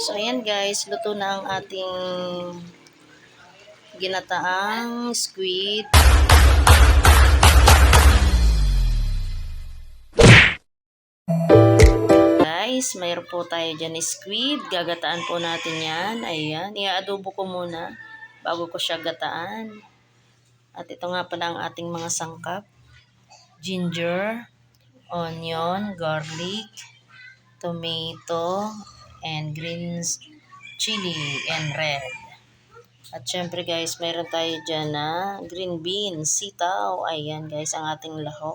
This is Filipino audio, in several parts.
So, ayan guys, luto na ang ating ginataang squid. Guys, mayroon po tayo dyan squid. Gagataan po natin yan. Ayan, i-adobo ko muna bago ko siya gataan. At ito nga pala ang ating mga sangkap. Ginger, onion, garlic, tomato, and green chili and red. At syempre guys, mayroon tayo dyan na green beans, sitaw. Ayan guys, ang ating lahok.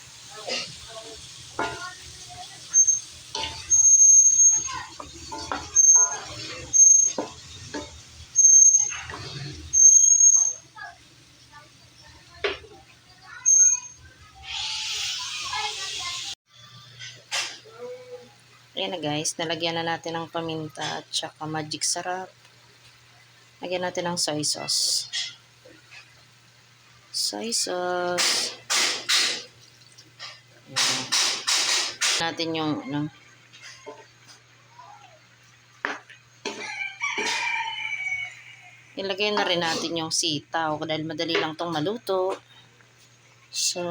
Ayan na guys, nalagyan na natin ng paminta at saka magic sarap. Lagyan natin ng soy sauce. Soy sauce. Ayan. Natin yung ano, Ilagay na rin natin yung sitaw dahil madali lang tong maluto. So,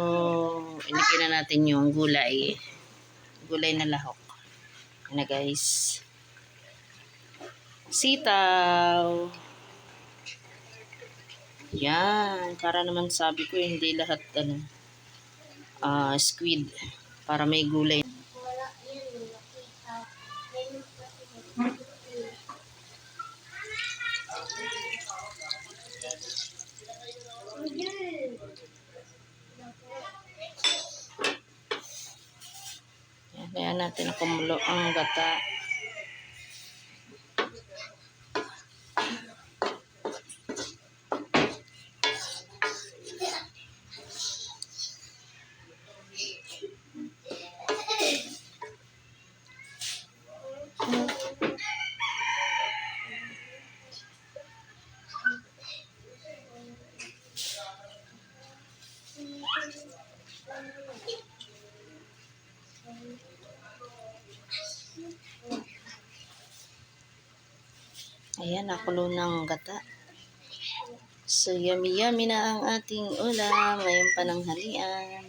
ilagay na natin yung gulay. Gulay na lahok. Na guys. Sitaw. Yan. Para naman sabi ko, hindi lahat ano, ah squid. Para may gulay. Yan, kaya natin na kumulo ang gata. Ayan, nakulo ng gata. So, yummy-yummy na ang ating ulam ngayong pananghalian.